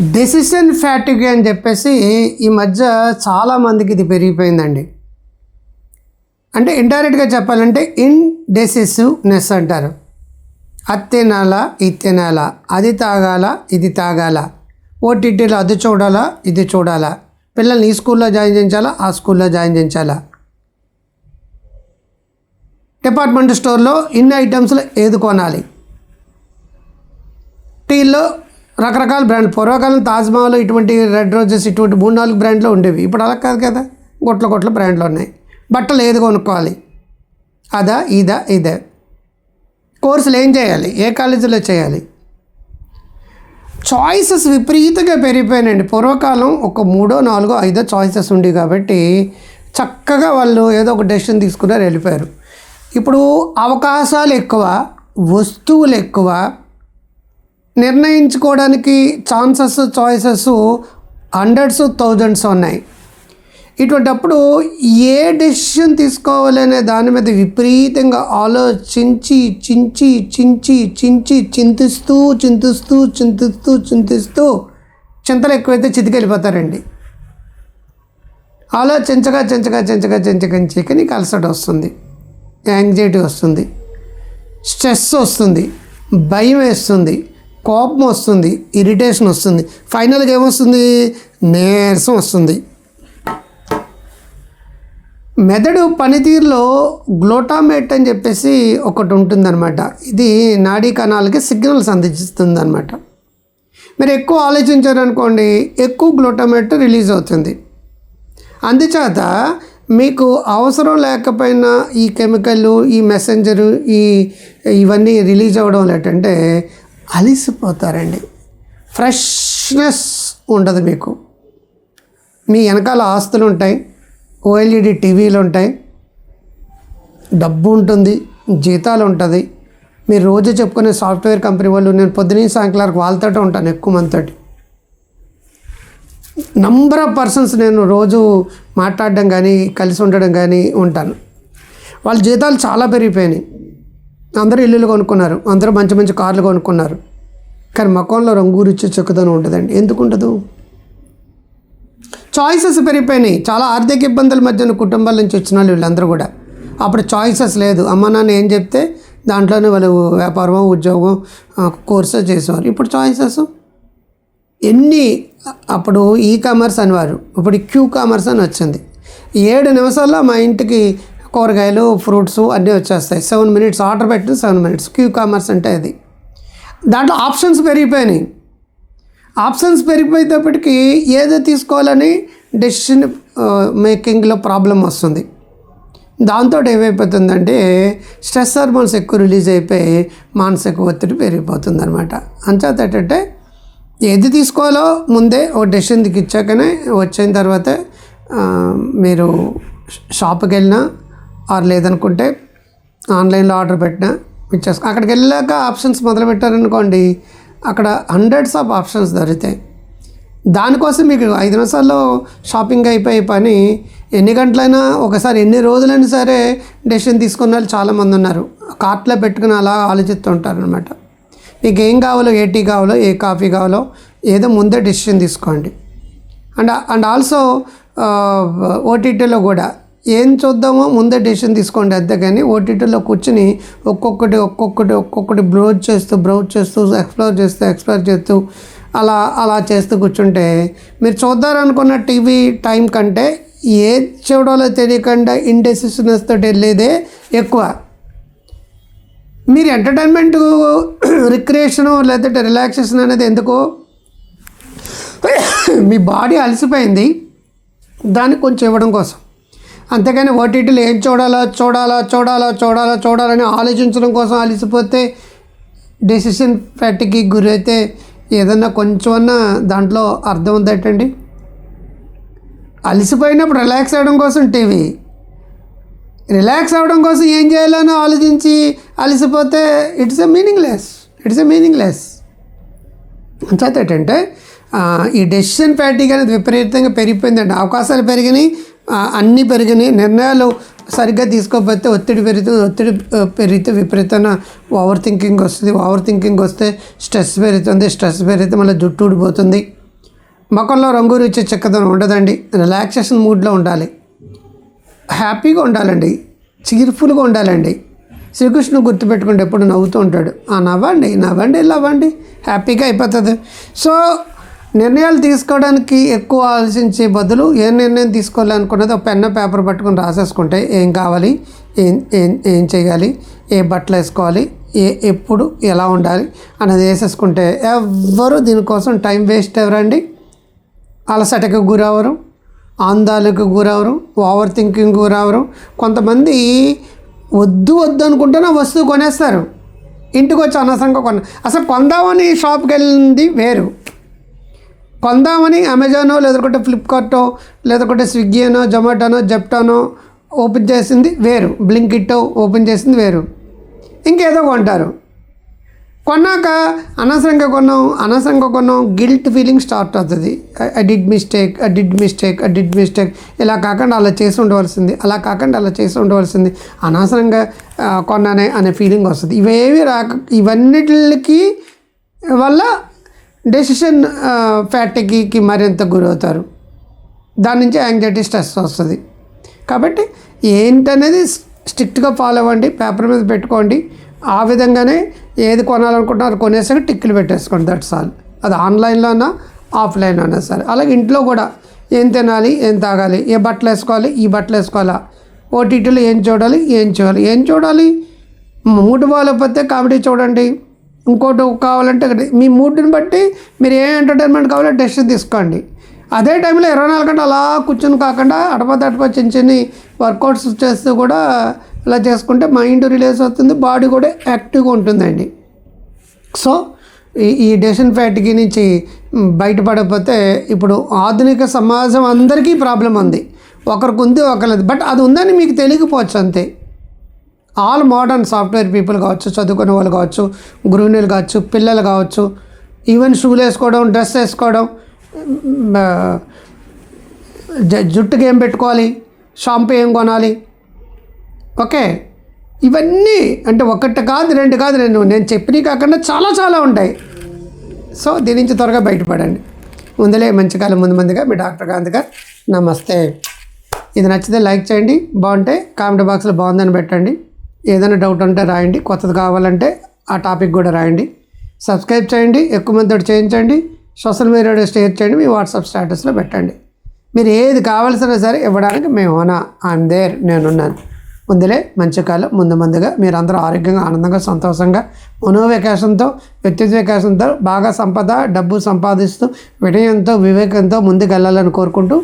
Decision fatigue అని చెప్పేసి ఈ మధ్య చాలామందికి ఇది పెరిగిపోయిందండి. అంటే ఇండైరెక్ట్గా చెప్పాలంటే ఇన్డెసిసివ్నెస్ అంటారు. అది తినాలా ఇది తినాలా అది తాగాల ఇది తాగాల. ఓటీటీలో అది చూడాలా ఇది చూడాలా. పిల్లల్ని ఈ స్కూల్లో జాయిన్ చేయించాలా ఆ స్కూల్లో జాయిన్ చేయించాలా. డిపార్ట్మెంట్ స్టోర్లో ఇన్ని ఐటమ్స్లో ఏది కొనాలి? టీలో రకరకాల బ్రాండ్ పూర్వకాలం తాజ్మహల్ ఇటువంటి రెడ్ రోజెస్ ఇటువంటి మూడు నాలుగు బ్రాండ్లు ఉండేవి. ఇప్పుడు అలా కాదు కదా. గొట్ల గొట్ల బ్రాండ్లు ఉన్నాయి. బట్టలు ఏది కొనుక్కోవాలి? అదా ఇదా ఇదే. కోర్సులు ఏం చేయాలి? ఏ కాలేజీలో చేయాలి? చాయిసెస్ విపరీతంగా పెరిగిపోయినాయండి. పూర్వకాలం ఒక మూడో నాలుగో ఐదో చాయిసెస్ ఉండి కాబట్టి చక్కగా వాళ్ళు ఏదో ఒక డెసిషన్ తీసుకున్నారు వెళ్ళిపోయారు. ఇప్పుడు అవకాశాలు ఎక్కువ వస్తువులు ఎక్కువ నిర్ణయించుకోవడానికి ఛాన్సెస్ చాయిసెస్ హండ్రెడ్స్ థౌజండ్స్ ఉన్నాయి. ఇటువంటప్పుడు ఏ డెసిషన్ తీసుకోవాలనే దాని మీద విపరీతంగా ఆలోచించి చించి చించి చించి చింతిస్తూ చింతిస్తూ చింతిస్తూ చింతిస్తూ చింతలు ఎక్కువైతే చితికెళ్ళిపోతారండి. ఆలోచించగా చించగా చించగా చించగా నీకు అలసట వస్తుంది. యాంగ్జైటీ వస్తుంది. స్ట్రెస్ వస్తుంది. భయం వేస్తుంది. కోపం వస్తుంది ఇరిటేషన్ వస్తుంది. ఫైనల్గా ఏమొస్తుంది? నీరసం వస్తుంది. మెదడు పనితీరులో గ్లోటామేట్ అని చెప్పేసి ఒకటి ఉంటుందన్నమాట. ఇది నాడీ కణాలకి సిగ్నల్స్ అందిస్తుంది అనమాట మీరు ఎక్కువ ఆలోచించారనుకోండి ఎక్కువ గ్లోటామేట్ రిలీజ్ అవుతుంది. అందుచేత మీకు అవసరం లేకపోయినా ఈ కెమికల్ ఈ మెసెంజరు ఈ ఇవన్నీ రిలీజ్ అవ్వడం లేటంటే అలిసిపోతారండి. ఫ్రెష్నెస్ ఉండదు మీకు. మీ వెనకాల ఆస్తులు ఉంటాయి ఓఎల్ఈడి టీవీలు ఉంటాయి డబ్బు ఉంటుంది జీతాలు ఉంటుంది మీరు రోజు చెప్పుకునే సాఫ్ట్వేర్ కంపెనీ వాళ్ళు నేను పొద్దున సాయంకాలం వాళ్ళతో ఉంటాను ఎక్కువ మందితోటి. నంబర్ ఆఫ్ పర్సన్స్ నేను రోజు మాట్లాడడం కానీ కలిసి ఉండడం కానీ ఉంటాను. వాళ్ళ జీతాలు చాలా పెరిగిపోయినాయి. అందరూ ఇల్లులు కొనుక్కున్నారు. అందరూ మంచి మంచి కార్లు కొనుక్కున్నారు. కానీ మకంలో రంగు రుచి చక్కదనం ఉంటుందండి ఎందుకు ఉండదు? చాయిసెస్ పెరిగిపోయినాయి. చాలా ఆర్థిక ఇబ్బందుల మధ్యన కుటుంబాల నుంచి వచ్చిన వాళ్ళు వీళ్ళందరూ కూడా. అప్పుడు చాయిసెస్ లేదు. అమ్మ నాన్న ఏం చెప్తే దాంట్లోనే వాళ్ళు వ్యాపారం ఉద్యోగం కోర్సు చేసేవారు. ఇప్పుడు చాయిసెస్ ఎన్ని? అప్పుడు ఈ కామర్స్ అనేవారు. ఇప్పుడు క్యూ కామర్స్ అని వచ్చింది. ఏడు నిమిషాల్లో మా ఇంటికి కూరగాయలు ఫ్రూట్స్ అన్నీ వచ్చేస్తాయి. సెవెన్ మినిట్స్ ఆర్డర్ పెట్టిన సెవెన్ మినిట్స్. క్యూ కామర్స్ అంటే అది. దాంట్లో ఆప్షన్స్ పెరిగిపోయినాయి. ఆప్షన్స్ పెరిగిపోయేటప్పటికీ ఏదో తీసుకోవాలని డెసిషన్ మేకింగ్లో ప్రాబ్లం వస్తుంది. దాంతో ఏమైపోతుందంటే స్ట్రెస్ హార్మోన్స్ ఎక్కువ రిలీజ్ అయిపోయి మానసిక ఒత్తిడి పెరిగిపోతుంది అనమాట అంచేత ఏంటంటే ఏది తీసుకోవాలో ముందే ఓ డెసిషన్కి ఇచ్చాకనే వచ్చిన తర్వాత మీరు షాప్కి వెళ్ళినా ఆరు లేదనుకుంటే ఆన్లైన్లో ఆర్డర్ పెట్టినా ఇచ్చేసుకో అక్కడికి వెళ్ళాక ఆప్షన్స్ మొదలు పెట్టారనుకోండి అక్కడ హండ్రెడ్స్ ఆఫ్ ఆప్షన్స్ దొరుకుతాయి. దానికోసం మీకు ఐదు నిమిషాల్లో షాపింగ్ అయిపోయే పని ఎన్ని గంటలైనా ఒకసారి ఎన్ని రోజులైనా సరే డెసిషన్ తీసుకున్న వాళ్ళు చాలామంది ఉన్నారు. కార్ట్లో పెట్టుకుని అలా ఆలోచిస్తూ అనమాట మీకు ఏం కావాలో ఏ టీ కావాలో ఏ కాఫీ కావాలో ఏదో ముందే డెసిషన్ తీసుకోండి. అండ్ అండ్ ఆల్సో ఓటీటీలో కూడా ఏం చూద్దామో ముందే డెసిషన్ తీసుకోండి అంతేగాని ఓటీటీలో కూర్చుని ఒక్కొక్కటి ఒక్కొక్కటి ఒక్కొక్కటి బ్రౌజ్ చేస్తూ బ్రౌజ్ చేస్తూ ఎక్స్ప్లోర్ చేస్తూ ఎక్స్ప్లోర్ చేస్తూ అలా అలా చేస్తూ కూర్చుంటే మీరు చూద్దారనుకున్న టీవీ టైం కంటే ఏ చూడాలో తెలియకుండా ఇండెసిషనెస్ తోటి వెళ్ళేదే ఎక్కువ. మీరు ఎంటర్టైన్మెంట్ రిక్రియేషను లేదంటే రిలాక్సేషన్ అనేది ఎందుకు? మీ బాడీ అలసిపోయింది దానికి కొంచెం ఇవ్వడం కోసం. అంతేగాని ఓటీటీలు ఏం చూడాలో చూడాలో చూడాలో చూడాలో చూడాలని ఆలోచించడం కోసం అలసిపోతే డెసిషన్ ఫ్యాటికి గురైతే ఏదన్నా కొంచెమన్నా దాంట్లో అర్థం ఉందటండి అలసిపోయినప్పుడు రిలాక్స్ అవ్వడం కోసం టీవీ రిలాక్స్ అవ్వడం కోసం ఏం చేయాలని ఆలోచించి అలసిపోతే it's a meaningless it's a meaningless. అంచేత ఏంటంటే ఈ డెసిషన్ ఫ్యాటిక్ అనేది విపరీతంగా పెరిగిపోయిందండి. అవకాశాలు పెరిగినాయి అన్నీ పెరిగినాయి నిర్ణయాలు సరిగ్గా తీసుకోకపోతే ఒత్తిడి పెరుగుతుంది ఒత్తిడి పెరిగితే విపరీతమైన ఓవర్ థింకింగ్ వస్తుంది. ఓవర్ థింకింగ్ వస్తే స్ట్రెస్ పెరుగుతుంది. స్ట్రెస్ పెరిగితే మళ్ళీ జుట్టు ఊడిపోతుంది. ముఖంలో రంగు రుచి చిక్కదనం ఉండదండి. రిలాక్సేషన్ మూడ్లో ఉండాలి. హ్యాపీగా ఉండాలండి. చీర్ఫుల్గా ఉండాలండి. శ్రీకృష్ణుడు గుర్తుపెట్టుకుంటే ఎప్పుడు నవ్వుతూ ఉంటాడు. ఆ నవ్వండి నవ్వండి నవ్వండి హ్యాపీగా అయిపోతుంది. సో నిర్ణయాలు తీసుకోవడానికి ఎక్కువ ఆలోచించే బదులు ఏ నిర్ణయం తీసుకోవాలనుకున్నది ఒక పెన్న పేపర్ పట్టుకొని రాసేసుకుంటే ఏం కావాలి? ఏం ఏం ఏం చేయాలి? ఏ బట్టలు వేసుకోవాలి? ఏ ఎప్పుడు ఎలా ఉండాలి? అనేది వేసేసుకుంటే ఎవ్వరు దీనికోసం టైం వేస్ట్ ఎవరండి అలసటకు గురవరు ఆందాలకు గురవరు ఓవర్ థింకింగ్ గురవరు కొంతమంది వద్దు వద్దు అనుకుంటేనే వస్తువు కొనేస్తారు. ఇంటికి వచ్చి అనవసరంగా కొన్న అసలు కొందామని షాప్కి వెళ్ళింది వేరు. కొందామని అమెజానో లేదంటే ఫ్లిప్కార్టో లేదంటే స్విగ్గీనో జొమాటోనో జెప్టోనో ఓపెన్ చేసింది వేరు. బ్లింకిట్టో ఓపెన్ చేసింది వేరు. ఇంకేదో కొంటారు. కొన్నాక అనవసరంగా కొన్నాం అనవసరంగా కొన్నాం గిల్ట్ ఫీలింగ్ స్టార్ట్ అవుతుంది. I did mistake I did mistake I did mistake ఇలా కాకుండా అలా చేసి ఉండవలసింది అలా కాకుండా అలా చేసి ఉండవలసింది. అనవసరంగా కొన్నానే అనే ఫీలింగ్ వస్తుంది. ఇవేవి రాక ఇవన్నిటికి వల్ల డెసిషన్ ఫ్యాటికీకి మరింత గురవుతారు. దాని నుంచి యాంగ్జైటీ స్ట్రెస్ వస్తుంది. కాబట్టి ఏంటనేది స్ట్రిక్ట్గా ఫాలో అవ్వండి పేపర్ మీద పెట్టుకోండి. ఆ విధంగానే ఏది కొనాలనుకుంటున్నారో కొనేసాక టిక్కులు పెట్టేసుకోండి దట్స్ ఆల్ అది ఆన్లైన్లో అన్నా ఆఫ్లైన్ అయినా సరే. అలాగే ఇంట్లో కూడా ఏం తినాలి ఏం తాగాలి ఏ బట్టలు వేసుకోవాలి ఈ బట్టలు వేసుకోవాలా ఓటీటీలో ఏం చూడాలి ఏం చూడాలి ఏం చూడాలి? మూడు బాగాలేకపోతే కామెడీ చూడండి. ఇంకోటి కావాలంటే మీ మూడ్ని బట్టి మీరు ఏ ఎంటర్టైన్మెంట్ కావాలో డెసిషన్ తీసుకోండి. అదే టైంలో ఇరవై నాలుగు గంటలు అలా కూర్చొని కాకుండా అడప తడప చిన్న చిన్న వర్కౌట్స్ చేస్తూ కూడా ఇలా చేసుకుంటే మైండ్ రిలీజ్ అవుతుంది బాడీ కూడా యాక్టివ్గా ఉంటుందండి. సో ఈ ఈ డెసిషన్ ఫ్యాట్కి నుంచి బయటపడకపోతే ఇప్పుడు ఆధునిక సమాజం అందరికీ ప్రాబ్లం ఉంది. ఒకరికి ఉంది ఒకరిది బట్ అది ఉందని మీకు తెలియకపోవచ్చు అంతే. ఆల్ మోడర్న్ సాఫ్ట్వేర్ పీపుల్ కావచ్చు చదువుకునే వాళ్ళు కావచ్చు గృహిణులు కావచ్చు పిల్లలు కావచ్చు ఈవెన్ షూలు వేసుకోవడం డ్రెస్ వేసుకోవడం జుట్టుకి ఏం పెట్టుకోవాలి షాంపూ ఏం కొనాలి ఓకే? ఇవన్నీ అంటే ఒకటి కాదు రెండు కాదు నేను నేను చెప్పినవి కాకుండా చాలా చాలా ఉంటాయి. సో దీని నుంచి త్వరగా బయటపడండి. ముందులే మంచి కాలం ముందు ముందుగా మీ డాక్టర్ కాంత్ గారు నమస్తే. ఇది నచ్చితే లైక్ చేయండి బాగుంటే కామెంట్ బాక్స్లో బాగుందని పెట్టండి. ఏదైనా డౌట్ ఉంటే రాయండి. కొత్తది కావాలంటే ఆ టాపిక్ కూడా రాయండి. సబ్స్క్రైబ్ చేయండి. ఎక్కువ మందితో చేయించండి. సోషల్ మీడియాలో షేర్ చేయండి. మీ వాట్సాప్ స్టేటస్లో పెట్టండి. మీరు ఏది కావాల్సినా సరే ఇవ్వడానికి మేము ఓనా ఐఎమ్ దేర్ నేనున్నాను. ముందులే మంచి కాలం ముందు ముందుగా. మీరందరూ ఆరోగ్యంగా ఆనందంగా సంతోషంగా మనోవికాసంతో వ్యక్తిత్వ వికాసంతో బాగా సంపద డబ్బు సంపాదిస్తూ వినయంతో వివేకంతో ముందుకు వెళ్ళాలని కోరుకుంటూ